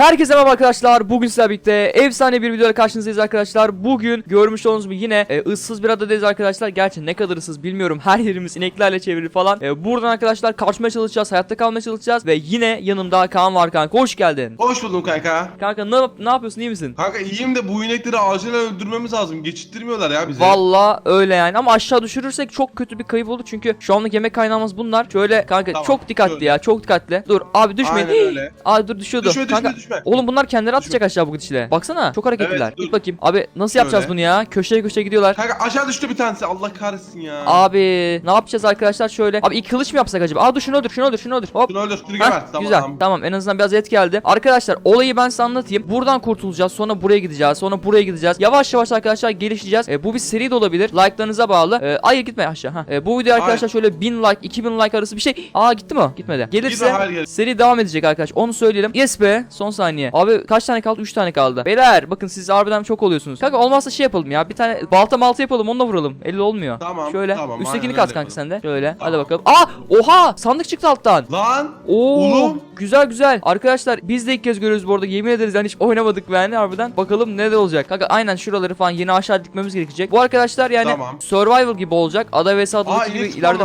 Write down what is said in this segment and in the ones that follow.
Herkese merhaba arkadaşlar. Bugün sizlerle birlikte efsane bir videoyla karşınızdayız arkadaşlar. Bugün görmüş olduğunuz gibi yine e, ıssız bir adadayız arkadaşlar. Gerçi ne kadar ıssız bilmiyorum. Her yerimiz ineklerle çevrili falan. E, buradan arkadaşlar kaçmaya çalışacağız. Hayatta kalmaya çalışacağız. Ve yine yanımda Kaan var kanka. Hoş geldin. Hoş buldum kanka. Kanka ne, ne yapıyorsun iyi misin? Kanka iyiyim de bu inekleri acilen öldürmemiz lazım. Geçittirmiyorlar ya bizi. Valla öyle yani ama aşağı düşürürsek çok kötü bir kayıp olur çünkü şu anlık yemek kaynağımız bunlar. Şöyle kanka Tamam, çok dikkatli şöyle. ya çok dikkatli. Dur abi düşmeyin. Aynen öyle. Abi dur düşüyordu. Düşme düşme kanka düşme. Oğlum bunlar kendileri atacak aşağı bu gidişle. Baksana çok hareketliler. Evet, dur. Git bakayım. Abi nasıl yapacağız Şöyle. bunu ya? Köşeye köşeye gidiyorlar. Kanka aşağı düştü bir tanesi. Allah kahretsin ya. Abi ne yapacağız arkadaşlar şöyle. Abi ilk kılıç mı yapsak acaba? Aa dur şunu öldür şunu öldür şunu öldür. Hop. Şunu öldür. Şunu Heh, geber. Tamam. güzel tamam en azından biraz et geldi. Arkadaşlar olayı ben size anlatayım. Buradan kurtulacağız sonra buraya gideceğiz sonra buraya gideceğiz. Yavaş yavaş arkadaşlar gelişeceğiz. E, bu bir seri de olabilir. Like'larınıza bağlı. E, hayır gitme aşağı. Ha. E, bu video arkadaşlar şöyle 1000 like 2000 like arası bir şey. Aa gitti mi? Gitmedi. Gelirse hayır, seri devam edecek arkadaş. Onu söyleyelim. Yes be son saniye. Abi kaç tane kaldı? 3 tane kaldı. Beyler bakın siz harbiden çok oluyorsunuz. Kanka olmazsa şey yapalım ya. Bir tane balta malta yapalım onunla vuralım. Elle olmuyor. Tamam, Şöyle. tamam, Üsttekini kat kanka sen de. Şöyle. Hadi Tamam. bakalım. Aa! Oha! Sandık çıktı alttan. Lan. Oo, Oğlum. güzel güzel. Arkadaşlar biz de ilk kez görüyoruz bu arada. Yemin ederiz yani hiç oynamadık yani harbiden. Bakalım ne de olacak. Kanka aynen şuraları falan yeni aşağı dikmemiz gerekecek. Bu arkadaşlar yani Tamam. survival gibi olacak. Ada vs Aa adadaki gibi ileride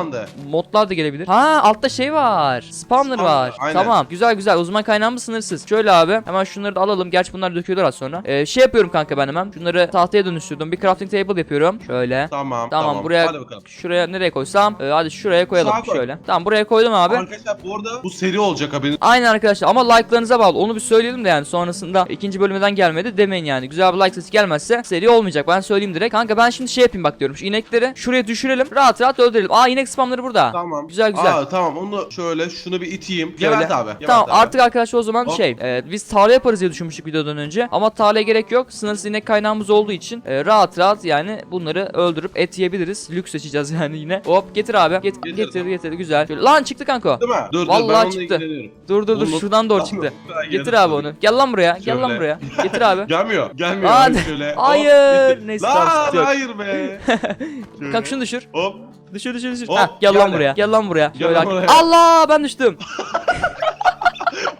modlar da gelebilir. Ha altta şey var. Spawner Spawner, var. aynen. Tamam güzel güzel. Uzman kaynağımız sınırsız. Şöyle abi hemen şunları da alalım. Gerçi bunlar döküyorlar az sonra. Ee, şey yapıyorum kanka ben hemen. Şunları tahtaya dönüştürdüm. Bir crafting table yapıyorum. Şöyle. Tamam. Tamam, buraya- Hadi bakalım. Şuraya nereye koysam? Ee, hadi şuraya koyalım Sağa koy. şöyle. Tamam buraya koydum abi. Arkadaşlar bu arada bu seri olacak haberiniz. Aynen arkadaşlar ama like'larınıza bağlı. Onu bir söyleyelim de yani sonrasında ikinci bölümden gelmedi demeyin yani. Güzel bir like sesi gelmezse seri olmayacak. Ben söyleyeyim direkt. Kanka ben şimdi şey yapayım bak diyorum. Şu inekleri şuraya düşürelim. Rahat rahat öldürelim. Aa inek spamları burada. Tamam. Güzel, güzel. Aa tamam onu şöyle şunu bir iteyim. Şöyle. Abi. gebert Tamam abi. artık arkadaşlar o zaman Hop. şey e, biz tarla yaparız diye düşünmüştük videodan önce ama tarlaya gerek yok sınırsız inek kaynağımız olduğu için e, rahat rahat yani bunları öldürüp et yiyebiliriz lüks seçeceğiz yani yine hop getir abi Get, Getir, getir getir güzel Şöyle- lan çıktı kanka. Değil mi? Dur dur Vallahi ben onunla çıktı. dur dur dur şuradan doğru çıktı getir abi onu gel lan buraya gel lan Şöyle. buraya getir abi Gelmiyor. Gelmiyor. Hadi şöyle. Hop, hayır. gitti. Neyse, Lan hayır be. Şöyle. Kalk şunu düşür Hop. düşür düşür düşür Hop, Heh, gel lan geldi. buraya gel lan buraya Gel Şöyle lan buraya. Allah ben düştüm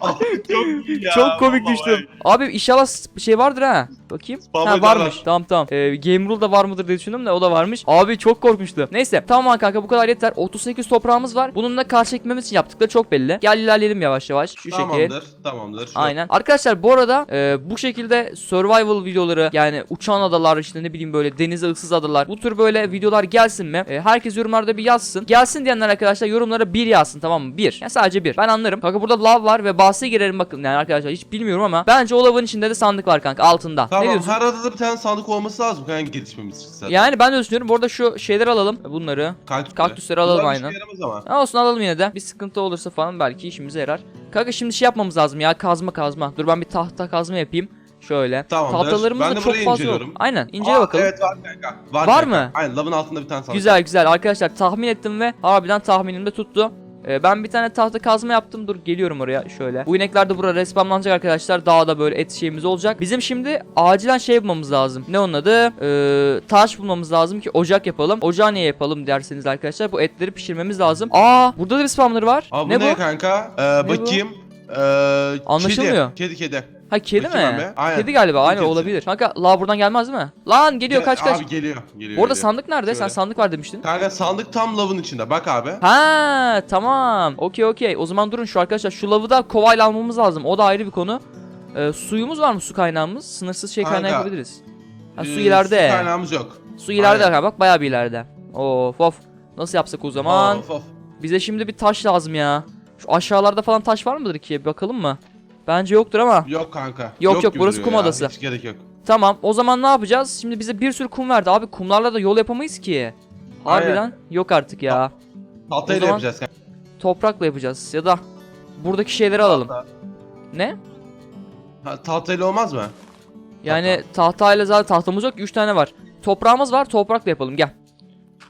Çok iyi ya. Çok komik vallahi. düştüm. Abi inşallah şey vardır ha. Bakayım. Spam ha ederler. varmış. Tamam tamam. Ee, Game Rule da var mıdır diye düşündüm de o da varmış. Abi çok korkmuştu. Neyse tamam kanka bu kadar yeter. 38 toprağımız var. Bununla karşı çekmemiz için yaptıkları çok belli. Gel ilerleyelim yavaş yavaş. Şu. Tamamdır. Tamamdır. Şu- Aynen. Arkadaşlar bu arada e, bu şekilde survival videoları yani uçan adalar işte ne bileyim böyle denize ıssız adalar bu tür böyle videolar gelsin mi? E, herkes yorumlarda bir yazsın. Gelsin diyenler arkadaşlar yorumlara bir yazsın tamam mı? Bir. Yani sadece bir. Ben anlarım. Kanka burada lav var ve bahse girerim bakın yani arkadaşlar hiç bilmiyorum ama bence o lavın içinde de sandık var kanka altında. Tamam diyorsun? her adada bir tane sandık olması lazım kanka gelişmemiz için zaten. Yani ben de düşünüyorum. Bu arada şu şeyleri alalım. Bunları. Kaktüsleri. kaktüsleri alalım Bunlar bir aynen. işe yaramaz ama. Ha olsun alalım yine de. Bir sıkıntı olursa falan belki işimize yarar. Kanka şimdi şey yapmamız lazım ya kazma kazma. Dur ben bir tahta kazma yapayım. Şöyle. Tamamdır. Tahtalarımız Ben da de çok burayı fazla yok. inceliyorum. Aynen incele Aa, bakalım. Evet var kanka. Var, Var kanka. mı? Aynen lavın altında bir tane sandık. Güzel güzel arkadaşlar tahmin ettim ve harbiden tahminimde tuttu. Ee, ben bir tane tahta kazma yaptım. Dur geliyorum oraya şöyle. Bu inekler de buraya respawnlanacak arkadaşlar. Dağda böyle et şeyimiz olacak. Bizim şimdi acilen şey bulmamız lazım. Ne onun adı? Ee, taş bulmamız lazım ki ocak yapalım. Ocağı niye yapalım derseniz arkadaşlar. Bu etleri pişirmemiz lazım. Aa burada da bir spawner var. Aa, bu ne ne, bu? kanka? Ee, bu? bakayım. Ee, Anlaşılmıyor. Kedi, kedi kedi. Ha kedi Bakayım mi? bir. Aynen. Kedi galiba. Aynen Kedisi. olabilir. Kanka la buradan gelmez mi? Lan geliyor kaç kaç. Abi geliyor. geliyor Bu arada geliyor. sandık nerede? Sen Şöyle. sandık var demiştin. Kanka sandık tam lavın içinde. Bak abi. Ha tamam. Okey okey. O zaman durun şu arkadaşlar. Şu lavı da kovayla almamız lazım. O da ayrı bir konu. Ee, suyumuz var mı su kaynağımız? Sınırsız şey kaynağı Kanka, yapabiliriz. Ha, su Ee, ileride. Su kaynağımız yok. Su ileride Aynen. kanka bak bayağı bir ileride. Of of. Nasıl yapsak o zaman? Of, of. Bize şimdi bir taş lazım ya. Şu aşağılarda falan taş var mıdır ki? Bakalım mı? Bence yoktur ama. Yok kanka. Yok, yok, gibi burası kum ya. adası. Hiç gerek yok. Tamam o zaman ne yapacağız? Şimdi bize bir sürü kum verdi. Abi kumlarla da yol yapamayız ki. Harbiden Aynen. yok artık ya. Tahtayla yapacağız kanka. Toprakla yapacağız ya da buradaki şeyleri alalım. Tahta. Ne? Ha, tahtayla olmaz mı? Yani tahtayla zaten tahtamız yok 3 tane var. Toprağımız var toprakla yapalım gel.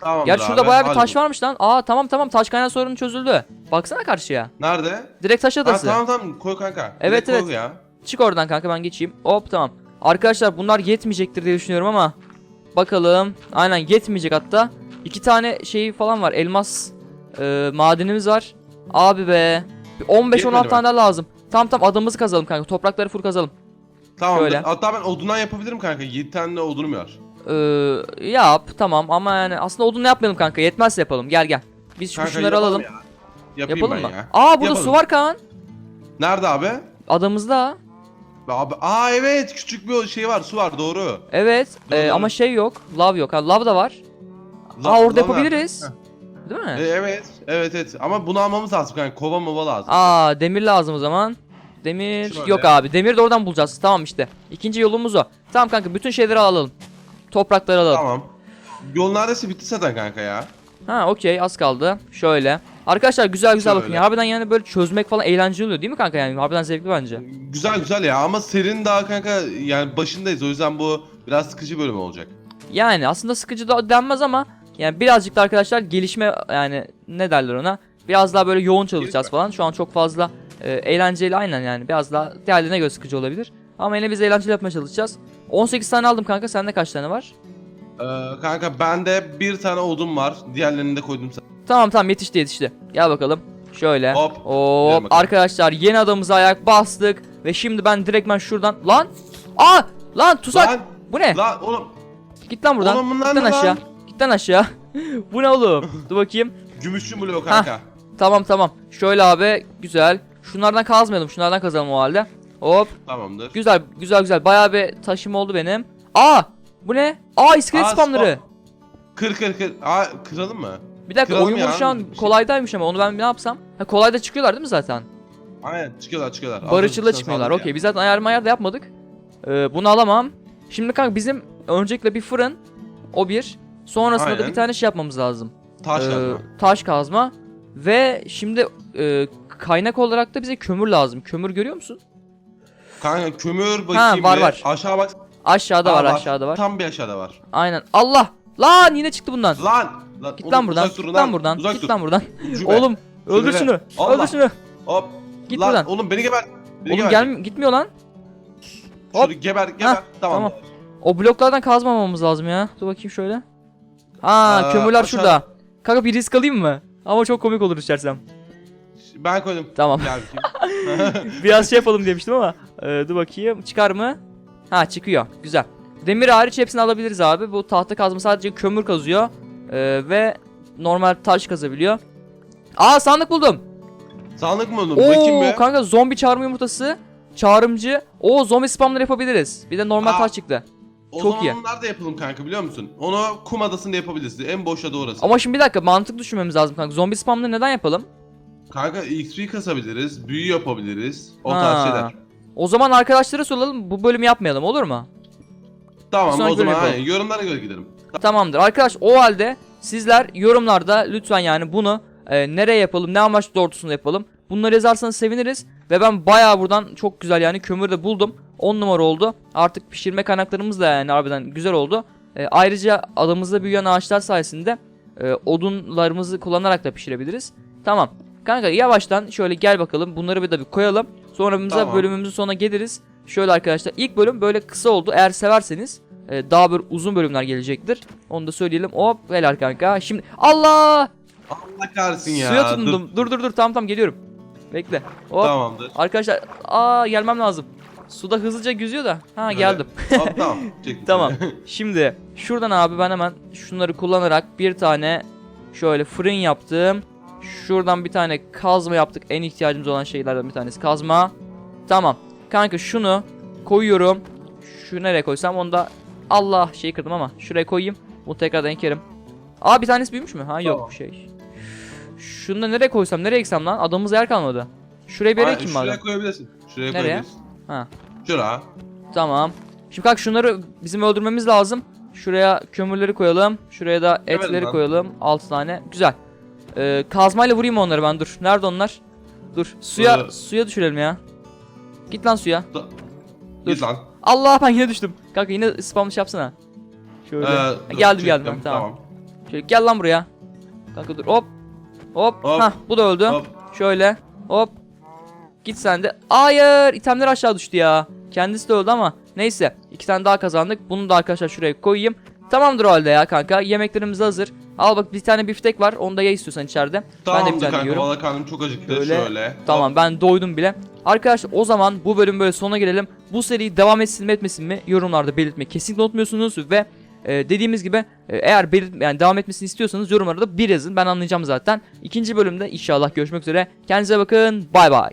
Tamam. Gel şurada bayağı bir taş varmış lan. Aa tamam tamam taş kaynağı sorunu çözüldü. Baksana karşıya. Nerede? Direkt taş Ha, adası. tamam tamam koy kanka. Evet, Direkt evet. Ya. Çık oradan kanka ben geçeyim. Hop tamam. Arkadaşlar bunlar yetmeyecektir diye düşünüyorum ama. Bakalım. Aynen yetmeyecek hatta. İki tane şey falan var. Elmas e, madenimiz var. Abi be. Bir 15-16 Yetmedi mi? tane daha lazım. Tamam tamam adamımızı kazalım kanka. Toprakları full kazalım. Tamamdır. Şöyle. Hatta ben odundan yapabilirim kanka. 7 tane de odunum var. Ee, yap tamam ama yani aslında odunla yapmayalım kanka. Yetmezse yapalım. Gel gel. Biz şu Kanka şunları yapalım alalım. ya. Yapayım Yapalım ben mı? ya. Aa burada Yapalım. su var Kaan. Nerede abi? Adamızda. Abi, aa evet küçük bir şey var su var doğru. Evet. Doğru, ee, doğru. ama şey yok. Lav yok. Ha, lav da var. La- Aa orada la- yapabiliriz. Değil mi? E, evet evet evet ama bunu almamız lazım kanka kova mova lazım. Aa demir lazım o zaman. Demir Şöyle. yok abi. Demir de oradan bulacağız. Tamam işte. İkinci yolumuz o. Tamam kanka bütün şeyleri alalım. Toprakları alalım. Tamam. Yol neredeyse bitti zaten kanka ya. Ha okey az kaldı. Şöyle. Arkadaşlar güzel güzel bakın Şöyle. ya. Harbiden yani böyle çözmek falan eğlenceli oluyor değil mi kanka yani? Harbiden zevkli bence. Güzel güzel ya ama serin daha kanka yani başındayız o yüzden bu biraz sıkıcı bölüm olacak. Yani aslında sıkıcı da denmez ama yani birazcık da arkadaşlar gelişme yani ne derler ona? Biraz daha böyle yoğun çalışacağız falan. Şu an çok fazla e, eğlenceli aynen yani. Biraz daha diğerlerine göre sıkıcı olabilir. Ama yine biz eğlenceli yapmaya çalışacağız. 18 tane aldım kanka. Sende kaç tane var? Ee, kanka bende bir tane odun var diğerlerini de koydum sana. Tamam tamam yetişti yetişti. Gel bakalım. Şöyle. Hop. Hop. Arkadaşlar yeni adamımıza ayak bastık. Ve şimdi ben direktmen şuradan. Lan! Aa! Lan tuzak! Lan Bu ne? lan oğlum Git lan buradan. Oğlum Git lan aşağı. Git lan aşağı. Bu ne oğlum? Dur bakayım. gümüşlü bloğu kanka. Tamam tamam. Şöyle abi güzel. Şunlardan kazmayalım. Şunlardan kazalım o halde. Hop. Tamamdır. Güzel güzel güzel. Bayağı bir taşım oldu benim. Aa! Bu ne? Aa iskelet Aa, spamları. Kır kır kır. Aa kıralım mı? Bir dakika kıralım oyun ya. şu an kolaydaymış ama onu ben ne yapsam? Ha kolayda çıkıyorlar değil mi zaten? Aynen çıkıyorlar çıkıyorlar. Barışçıl'da Aldım, çıkmıyorlar. Okey biz zaten ayar mayar da yapmadık. Ee, bunu alamam. Şimdi kanka bizim öncelikle bir fırın. O bir. Sonrasında da Aynen. bir tane şey yapmamız lazım. Taş Ee, kazma. taş kazma. Ve şimdi e, kaynak olarak da bize kömür lazım. Kömür görüyor musun? Kanka kömür bakayım var, bir. var. Aşağı bak. Aşağıda Aa, var, aşağıda var. Tam bir aşağıda var. Aynen. Allah! Lan yine çıktı bundan. Lan! lan Git lan buradan. Git lan buradan. Uzak Git dur. lan buradan. Ucube. Oğlum öldür şunu. Allah. Öldür şunu. Hop. Git lan, buradan. Oğlum beni geber. Beni Oğlum geber. gel gitmiyor lan. hop. Şöyle geber geber. Hah, tamam. tamam. O bloklardan kazmamamız lazım ya. Dur bakayım şöyle. Ha Aa, kömürler aşağı- şurada. Kanka bir risk alayım mı? Ama çok komik olur içersem. Ben koydum. Tamam. Biraz şey yapalım demiştim ama. Ee, dur bakayım. Çıkar mı? Ha çıkıyor. Güzel. Demir hariç hepsini alabiliriz abi. Bu tahta kazma sadece kömür kazıyor. Ee, ve normal taş kazabiliyor. Aa sandık buldum. Sandık mı oğlum? Bakayım Oo bir. kanka zombi çağırma yumurtası. Çağrımcı. O zombi spamları yapabiliriz. Bir de normal Aa. taş çıktı. O çok zaman iyi. onlar da yapalım kanka biliyor musun? Onu kum adasında yapabiliriz. En boş adı orası. Ama şimdi bir dakika mantık düşünmemiz lazım kanka. Zombi spamları neden yapalım? Kanka XP kasabiliriz. Büyü yapabiliriz. O Ha. tarz şeyler. O zaman arkadaşlara soralım bu bölümü yapmayalım olur mu? Tamam Sonraki o zaman bölüm aynen. Yorumlara göre gidelim. Tamamdır. Arkadaş o halde sizler yorumlarda lütfen yani bunu e, nereye yapalım, ne amaç doğrultusunda yapalım. Bunları yazarsanız seviniriz. Ve ben bayağı buradan çok güzel yani kömür de buldum. 10 numara oldu. Artık pişirme kaynaklarımız da yani harbiden güzel oldu. E, ayrıca adamızda büyüyen ağaçlar sayesinde e, odunlarımızı kullanarak da pişirebiliriz. Tamam. Kanka yavaştan şöyle gel bakalım. Bunları bir de bir koyalım. Sonra Tamam. bölümümüzün sonuna geliriz. Şöyle arkadaşlar ilk bölüm böyle kısa oldu. Eğer severseniz e, daha böyle uzun bölümler gelecektir. Onu da söyleyelim. Hop helal kanka. Şimdi Allah! Allah kahretsin ya. Suya Dur. tutundum. Dur dur dur tamam tamam geliyorum. Bekle. Hop. Tamamdır. Arkadaşlar aa gelmem lazım. Suda hızlıca yüzüyor da. Ha Evet. geldim. Hop tamam. Tamam. Şimdi şuradan abi ben hemen şunları kullanarak bir tane şöyle fırın yaptım. Şuradan bir tane kazma yaptık. En ihtiyacımız olan şeylerden bir tanesi kazma. Tamam. Kanka şunu koyuyorum. Şu nereye koysam onu da Allah şey kırdım ama şuraya koyayım. Bunu tekrardan ekerim. Aa bir tanesi büyümüş mü? Ha yok Tamam. şey. Şunu da nereye koysam? Nereye eksem lan? Adamımız yer kalmadı. Şuraya bir yere ekeyim Şuraya madem. koyabilirsin. Şuraya Nereye? koyabilirsin. Ha. Şura. Tamam. Şimdi kanka şunları bizim öldürmemiz lazım. Şuraya kömürleri koyalım. Şuraya da etleri koyalım. 6 tane. Güzel. Ee, kazmayla vurayım onları ben dur. Nerede onlar? Dur. Suya Ee. suya düşürelim ya. Git lan suya. Da- Dur. Git lan. Allah ben yine düştüm. Kanka yine spam şey yapsana. Şöyle. Ee, Ha, dur, geldim geldim çektim, tamam. Şöyle gel lan buraya. Kanka dur. Hop. Hop. Hop. Hah bu da öldü. Hop. Şöyle. Hop. Git sen de. Hayır. itemler aşağı düştü ya. Kendisi de öldü ama. Neyse. iki tane daha kazandık. Bunu da arkadaşlar şuraya koyayım. Tamamdır o halde ya kanka. Yemeklerimiz hazır. Al bak bir tane biftek var. Onu da ye istiyorsan içeride. ben de bir Tamamdır tane kanka yiyorum. valla karnım çok acıktı Şöyle. şöyle. Tamam ben doydum bile. Arkadaşlar o zaman bu bölüm böyle sonuna gelelim. Bu seri devam etsin mi etmesin mi yorumlarda belirtmeyi kesinlikle unutmuyorsunuz ve e, dediğimiz gibi e, eğer belirt yani devam etmesini istiyorsanız yorumlarda bir yazın ben anlayacağım zaten. İkinci bölümde inşallah görüşmek üzere. Kendinize bakın. Bay bay.